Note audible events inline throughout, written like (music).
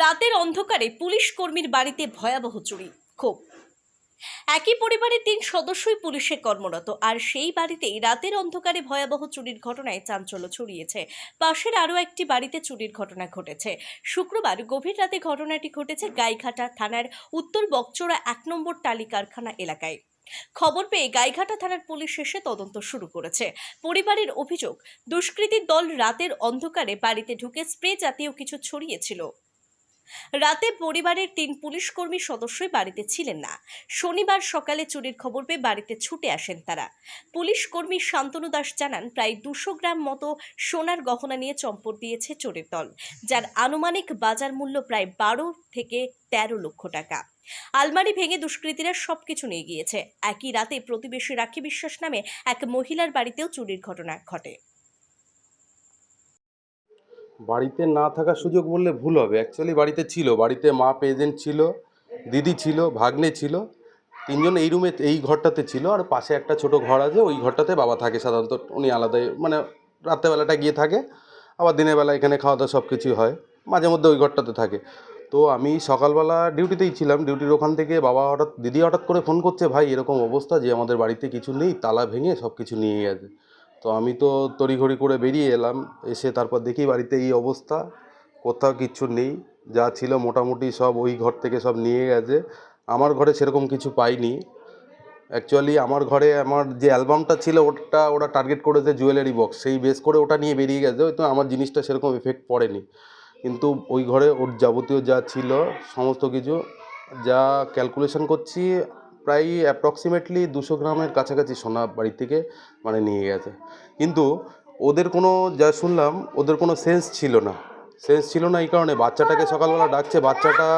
রাতের অন্ধকারে পুলিশ কর্মীর বাড়িতে ভয়াবহ চুরি, ক্ষোভ। একই পরিবারের তিন সদস্যই পুলিশে কর্মরত, আর সেই বাড়িতেই রাতের অন্ধকারে ভয়াবহ চুরির ঘটনায় চাঞ্চল্য ছড়িয়েছে। পাশের আরও একটি বাড়িতে চুরির ঘটনা ঘটেছে। শুক্রবার গভীর রাতে ঘটনাটি ঘটেছে গাইঘাটা থানার উত্তর বকচোড়া এক নম্বর টালি কারখানা এলাকায়। খবর পেয়ে গাইঘাটা থানার পুলিশ এসে তদন্ত শুরু করেছে। পরিবারের অভিযোগ, দুষ্কৃতীর দল রাতের অন্ধকারে বাড়িতে ঢুকে স্প্রে জাতীয় কিছু ছড়িয়েছিল। রাতে পরিবারের তিন পুলিশ কর্মী সদস্যই বাড়িতে ছিলেন না। শনিবার সকালে চুরির খবর পেয়ে বাড়িতে ছুটে আসেন তারা। পুলিশ কর্মী শান্তনু দাস জানান, প্রায় দুশো গ্রাম মতো সোনার গহনা নিয়ে চম্পট দিয়েছে চোরের দল, যার আনুমানিক বাজার মূল্য প্রায় বারো থেকে তেরো লক্ষ টাকা। আলমারি ভেঙে দুষ্কৃতীরা সবকিছু নিয়ে গিয়েছে। একই রাতে প্রতিবেশী রাখি বিশ্বাস নামে এক মহিলার বাড়িতেও চুরির ঘটনা ঘটে। বাড়িতে না থাকার সুযোগ বললে ভুল হবে। অ্যাকচুয়ালি বাড়িতে ছিল। বাড়িতে মা প্রেজেন্ট ছিল, দিদি ছিল, ভাগ্নে ছিল। তিনজন এই রুমে, এই ঘরটাতে ছিল আর পাশে একটা ছোট ঘর আছে। ওই ঘরটাতে বাবা থাকে সাধারণত। উনি আলাদাই মানে রাত্রেবেলাটা গিয়ে থাকে। আবার দিনের বেলা এখানে খাওয়া দাওয়া সব কিছুই হয়। মাঝে মধ্যে ওই ঘরটাতে থাকে। তো আমি সকালবেলা ডিউটিতেই ছিলাম। ডিউটির ওখান থেকে বাবা হঠাৎ, দিদি হঠাৎ করে ফোন করছে, ভাই, এরকম অবস্থা যে আমাদের বাড়িতে কিছু নেই, তালা ভেঙে সব কিছু নিয়ে গেছে। তো আমি তো তড়িঘড়ি করে বেরিয়ে এলাম, এসে তারপর দেখি বাড়িতে এই অবস্থা, কোথাও কিচ্ছু নেই, যা ছিল মোটামুটি সব ওই ঘর থেকে সব নিয়ে গেছে। আমার ঘরে সেরকম কিছু পাইনি। অ্যাকচুয়ালি আমার ঘরে আমার যে অ্যালবামটা ছিল, ওটা ওরা টার্গেট করেছে জুয়েলারি বক্স সেই বেস করে ওটা নিয়ে বেরিয়ে গেছে, হয়তো আমার জিনিসটা সেরকম এফেক্ট পড়েনি। কিন্তু ওই ঘরে ওর যাবতীয় যা ছিল, সমস্ত কিছু, যা ক্যালকুলেশন করছি প্রায় অ্যাপ্রক্সিমেটলি দুশো গ্রামের কাছাকাছি সোনা বাড়ি থেকে মানে নিয়ে গেছে। কিন্তু ওদের কোনো, যা শুনলাম, ওদের কোনো সেন্স ছিল না। সেন্স ছিল না এই কারণে বাচ্চাটাকে সকালবেলা ডাকছে, বাচ্চাটা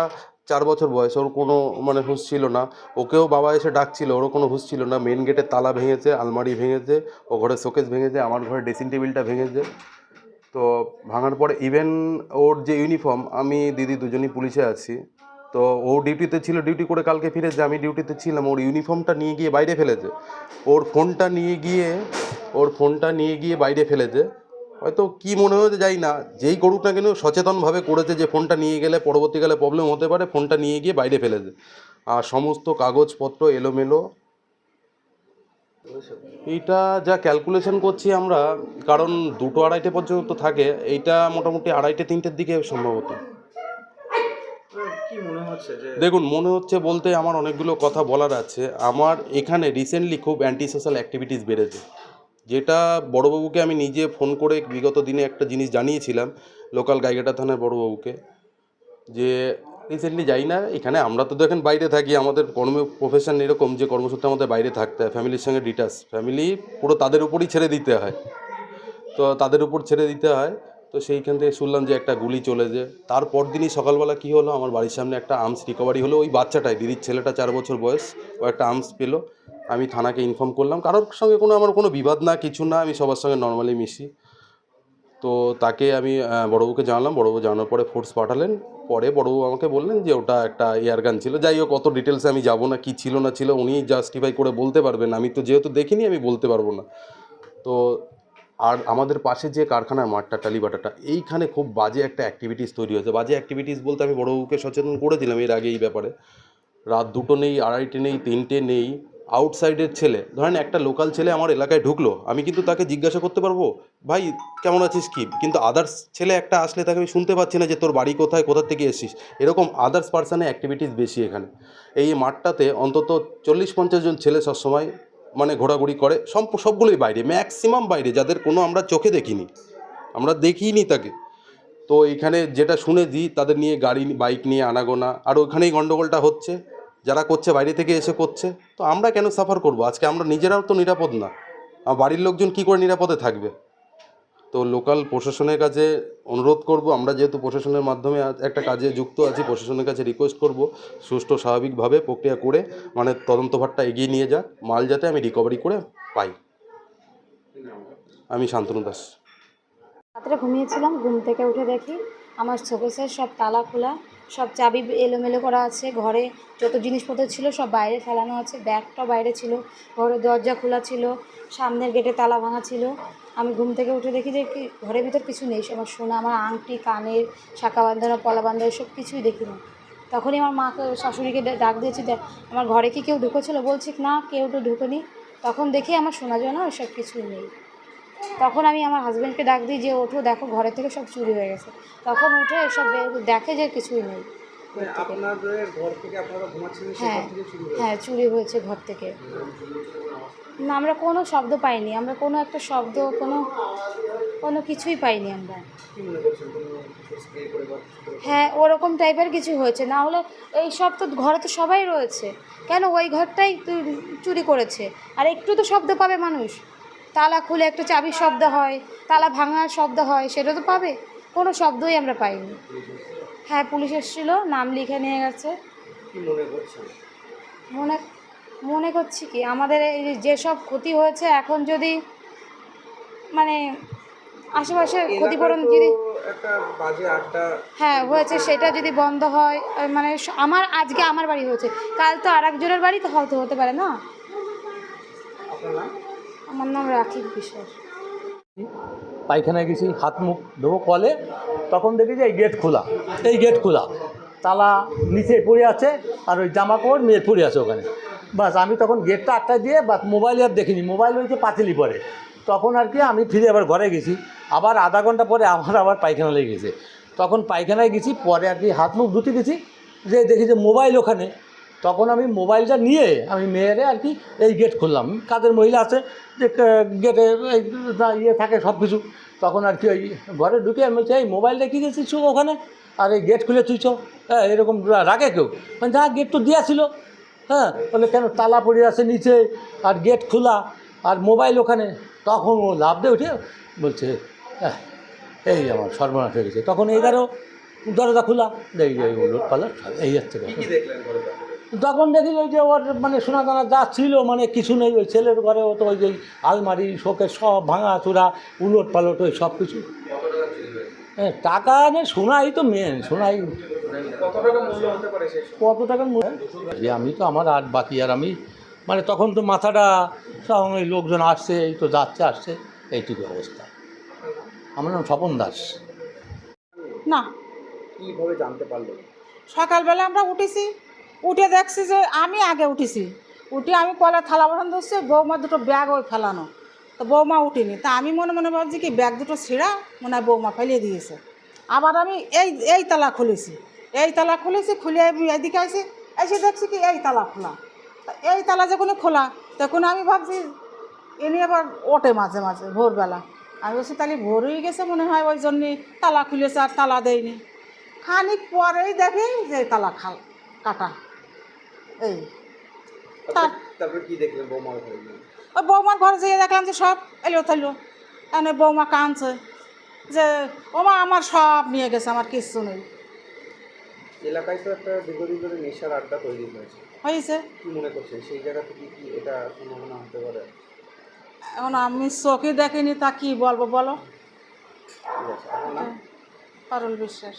চার বছর বয়স, ওর কোনো মানে হুঁশ ছিল না। ওকেও বাবা এসে ডাকছিল, ওরও কোনো হুঁশ ছিল না। মেন গেটের তালা ভেঙেছে, আলমারি ভেঙেছে, ও ঘরে শোকেস ভেঙেছে, আমার ঘরে ড্রেসিং টেবিলটা ভেঙেছে। তো ভাঙার পরে ইভেন ওর যে ইউনিফর্ম আমি, দিদি দুজনই পুলিশে আছি। তো ও ডিউটিতে ছিল, ডিউটি করে কালকে ফিরেছে আমি ডিউটিতে ছিলাম, ওর ইউনিফর্মটা নিয়ে গিয়ে বাইরে ফেলেছে। ওর ফোনটা নিয়ে গিয়ে, ওর ফোনটা নিয়ে গিয়ে বাইরে ফেলেছে। হয়তো কি মনে হয়েছে যাই না, যেই করুক না কেন সচেতনভাবে করেছে যে ফোনটা নিয়ে গেলে পরবর্তীকালে প্রবলেম হতে পারে, ফোনটা নিয়ে গিয়ে বাইরে ফেলেছে। আর সমস্ত কাগজপত্র এলোমেলো। এইটা যা ক্যালকুলেশন করছি আমরা, কারণ দুটো আড়াইটে পর্যন্ত থাকে, এইটা মোটামুটি আড়াইটে, তিনটের দিকে সম্ভবত। দেখুন, মনে হচ্ছে বলতে আমার অনেকগুলো কথা বলার আছে। আমার এখানে রিসেন্টলি খুব অ্যান্টি সোশ্যাল অ্যাক্টিভিটিস বেড়েছে। যেটা বড়বাবুকে আমি নিজে ফোন করে বিগত দিনে একটা জিনিস জানিয়েছিলাম লোকাল গাইঘাটা থানার বড়বাবুকে, যে রিসেন্টলি যাই না, এখানে আমরা তো দেখেন বাইরে থাকি, আমাদের কর্ম প্রফেশন এরকম যে কর্মসূত্রে আমাদের বাইরে থাকতে হয় ফ্যামিলির সঙ্গে ডিটাস ফ্যামিলি পুরো তাদের উপরই ছেড়ে দিতে হয়। তো তাদের উপর ছেড়ে দিতে হয়। তো সেইখান থেকে শুনলাম যে একটা গুলি চলেছে তারপর দিনই সকালবেলা কী হলো? আমার বাড়ির সামনে একটা আর্মস রিকভারি হলো। ওই বাচ্চাটাই দিদির ছেলেটা চার বছর বয়স ও একটা আর্মস পেল। আমি থানাকে ইনফর্ম করলাম। কারোর সঙ্গে কোনো আমার কোনো বিবাদ না কিছু না আমি সবার সঙ্গে নর্মালি মিশি। তো তাকে আমি আহ, বড়বাবুকে জানালাম। বড়বাবু জানানোর পরে ফোর্স পাঠালেন। পরে বড়বাবু আমাকে বললেন যে ওটা একটা এয়ার গান ছিল। যাই হোক অত ডিটেলসে আমি যাব না কি ছিল না ছিল উনি জাস্টিফাই করে বলতে পারবেন। আমি তো যেহেতু দেখিনি আমি বলতে পারব না। তো আর আমাদের পাশে যে কারখানার মাঠটা, টালিবাটাটা, এইখানে খুব বাজে একটা অ্যাক্টিভিটিস তৈরি হয়েছে। বাজে অ্যাক্টিভিটিস বলতে আমি বড়বাবুকে সচেতন করে দিলাম এর আগে এই ব্যাপারে। রাত দুটো নেই, আড়াইটে নেই, তিনটে নেই আউটসাইডের ছেলে, ধরেন একটা লোকাল ছেলে আমার এলাকায় ঢুকলো, আমি কিন্তু তাকে জিজ্ঞাসা করতে পারব, ভাই, কেমন আছিস কি? কিন্তু আদার্স ছেলে একটা আসলে তাকে আমি শুনতে পাচ্ছি না যে তোর বাড়ি কোথায়, কোথা থেকে এসেছিস। এরকম আদার্স পার্সনের অ্যাক্টিভিটিস বেশি এখানে। এই মাঠটাতে অন্তত চল্লিশ পঞ্চাশ জন ছেলে সবসময় মানে ঘোরাঘুরি করে, সম্প, সবগুলোই বাইরে ম্যাক্সিমাম বাইরে, যাদের কোনো আমরা চোখে দেখিনি। আমরা দেখিনি তাকে। তো এখানে যেটা শুনে দিই, তাদের নিয়ে গাড়ি, বাইক নিয়ে আনাগোনা, আর ওখানেই গণ্ডগোলটা হচ্ছে, যারা করছে, বাইরে থেকে এসে করছে। তো আমরা কেন সাফার করব? আজকে আমরা নিজেরাও তো নিরাপদ না। বাড়ির লোকজন কি করে নিরাপদে থাকবে? তো লোকাল প্রশাসনের কাছে অনুরোধ করব, আমরা যেহেতু প্রশাসনের মাধ্যমে একটা কাজে যুক্ত আছি, প্রশাসনের কাছে রিকোয়েস্ট করব সুষ্ঠু স্বাভাবিকভাবে প্রক্রিয়া করে মানে তদন্তভারটা এগিয়ে নিয়ে যাক, মাল যাতে আমি রিকভারি করে পাই। আমি শান্তনু দাস। রাত্রে ঘুমিয়েছিলাম, ঘুম থেকে উঠে দেখি আমার শোকেসের সব তালা খোলা, সব চাবি এলোমেলো করা আছে, ঘরে যত জিনিসপত্র ছিল সব বাইরে ফেলানো আছে, ব্যাগটাও বাইরে ছিল, ঘরের দরজা খোলা ছিল, সামনের গেটে তালা ভাঙা ছিল আমি ঘুম থেকে উঠে দেখি যে কি, ঘরের ভিতর কিছু নেই আমার সোনা, আমার আংটি, কানের শাঁখা বাঁধানো, পলা বাঁধানো সব কিছুই দেখি না তখনই আমার মাকে, শাশুড়িকে ডাক দিয়েছি, দেখ, আমার ঘরে কি কেউ ঢুকেছিল? বলছি, না, কেউ তো ঢুকেনি। তখন দেখি আমার সোনা জন্য সব কিছুই নেই। তখন আমি আমার হাজব্যান্ডকে ডাক দিই যে, ওঠো, দেখো ঘরে থেকে সব চুরি হয়ে গেছে। তখন উঠে এসব দেখে যে কিছুই নেই। আপনাদের ঘর থেকে আপনারা ঘুমাচ্ছিলেন হ্যাঁ চুরি হয়েছে? হ্যাঁ চুরি হয়েছে ঘর থেকে। না আমরা কোনো শব্দ পাইনি। আমরা কোনো একটা শব্দ কোনো কোনো কিছুই পাইনি আমরা। মনে? হ্যাঁ ওরকম টাইপের কিছু হয়েছে। না হলে এই সব তো ঘরে তো সবাই রয়েছে। কেন ওই ঘরটাই চুরি করেছে? আর একটু তো শব্দ পাবে মানুষ। তালা খুলে একটু চাবির শব্দ হয় তালা ভাঙার শব্দ হয় সেটা তো পাবে। কোনো শব্দই আমরা পাইনি। হ্যাঁ পুলিশ এসেছিল নাম লিখে নিয়ে গেছে। মনে মনে মনে করছি কি আমাদের এই যে যেসব ক্ষতি হয়েছে এখন যদি মানে আশেপাশে ক্ষতিপূরণ যদি একটা বাজে আড্ডা হ্যাঁ হয়েছে সেটা যদি বন্ধ হয় মানে আমার আজকে আমার বাড়ি হয়েছে। কাল তো আর একজনের বাড়ি তো হয়তো হতে পারে না? আমার নাম রাখিব বিশ্বাস। পায়খানায় গেছি হাত মুখ ধোবো কলে। তখন দেখি যে এই গেট খোলা। এই গেট খোলা। তালা নিচে পড়ে আছে আর ওই জামা কাপড় মেয়ের পড়ে আছে ওখানে। বাস, আমি তখন গেটটা আটটা দিয়ে বাস মোবাইল আর দেখিনি। মোবাইল হয়েছে পাঁচিলি পরে তখন আর কি আমি ফিরে আবার ঘরে গেছি। আবার আধা ঘণ্টা পরে আমার (laughs) আবার পায়খানা লেগেছে গেছে। তখন পায়খানায় গেছি, পরে আর কি হাত মুখ ধুতে গেছি। যে দেখি যে মোবাইল ওখানে। তখন আমি মোবাইলটা নিয়ে আমি মেয়েরে আর কি এই গেট খুললাম। কাদের মহিলা আছে, যে গেটে এই ইয়ে থাকে সব কিছু তখন আর কি ওই ঘরে ঢুকে আমি বলছি, এই মোবাইলটা কী দিয়েছিস ওখানে? আর এই গেট খুলে তুইছ হ্যাঁ এরকম রাখে কেউ? মানে যা গেট তো দেওয়া ছিল। হ্যাঁ বলে কেন তালা পড়ে আছে নিচে আর গেট খোলা আর মোবাইল ওখানে? তখন ও লাভ দিয়ে উঠে বলছে হ্যাঁ এই আমার সর্বনাশ হয়ে গেছে। তখন এগারো, দরজা খোলা। যে উলট পালট এই ঘরে তখন দেখি ওই যে ওর মানে সোনা দানা যা ছিল মানে কিছু নেই ওই ছেলের ঘরে ও তো ওই যে আলমারি শোকের সব ভাঙা চূড়া উলট পালট ওই সব কিছু। হ্যাঁ টাকা নে সোনাই তো মেন সোনাই। কত টাকা মূল্য হতে পারে সেই কত টাকার মূল্য যে আমি তো আমার আর বাকি আর আমি মানে তখন তো মাথাটা সব ওই লোকজন আসছে এই তো যাচ্ছে আসছে এইটুকু অবস্থা। আমার নাম স্বপন দাস। না। কীভাবে জানতে পারল? সকালবেলা আমরা উঠেছি উঠে দেখছি যে আমি আগে উঠেছি। উঠে আমি কলা থালা বাসন ধরছি, বৌমা দুটো ব্যাগ ওই ফেলানো। তো বৌমা উঠিনি। তা আমি মনে মনে ভাবছি কি ব্যাগ দুটো ছিঁড়া মনে হয় বৌমা ফেলিয়ে দিয়েছে। আবার আমি এই এই তালা খুলেছি। এই তালা খুলেছি, খুলে আমি এদিকে আসি এসে দেখছি কি এই তালা খোলা। এই তালা যখন খোলা, তখন আমি ভাবছি এনে আবার ওঠে মাঝে মাঝে, ভোরবেলা। আমি বলছি, তাহলে ভোর হয়ে গেছে মনে হয়, ওই জন্যে তালা খুলেছে আর তালা দেয়নি। খানিক পরেই দেখি যে তালা খাল, কাটা। এই। তার তারপরে কি দেখলেন বৌমার ঘরে? ওই বৌমার ঘরে যেয়ে দেখলাম যে সব এলো থাইলো এখন বৌমা কাঁদছে যে ওমা আমার সব নিয়ে গেছে আমার কিচ্ছু নেই। এলাকায় তো একটা দীর্ঘদিন ধরে নেশার আড্ডা তৈরি হয়েছে। হয়েছে। কি মনে করছেন সেই জায়গা থেকে কি এটা সম্ভাবনা হতে পারে? এখন আমি চোখে দেখিনি তা কি বলব বলো? নাম? পারুল বিশ্বাস।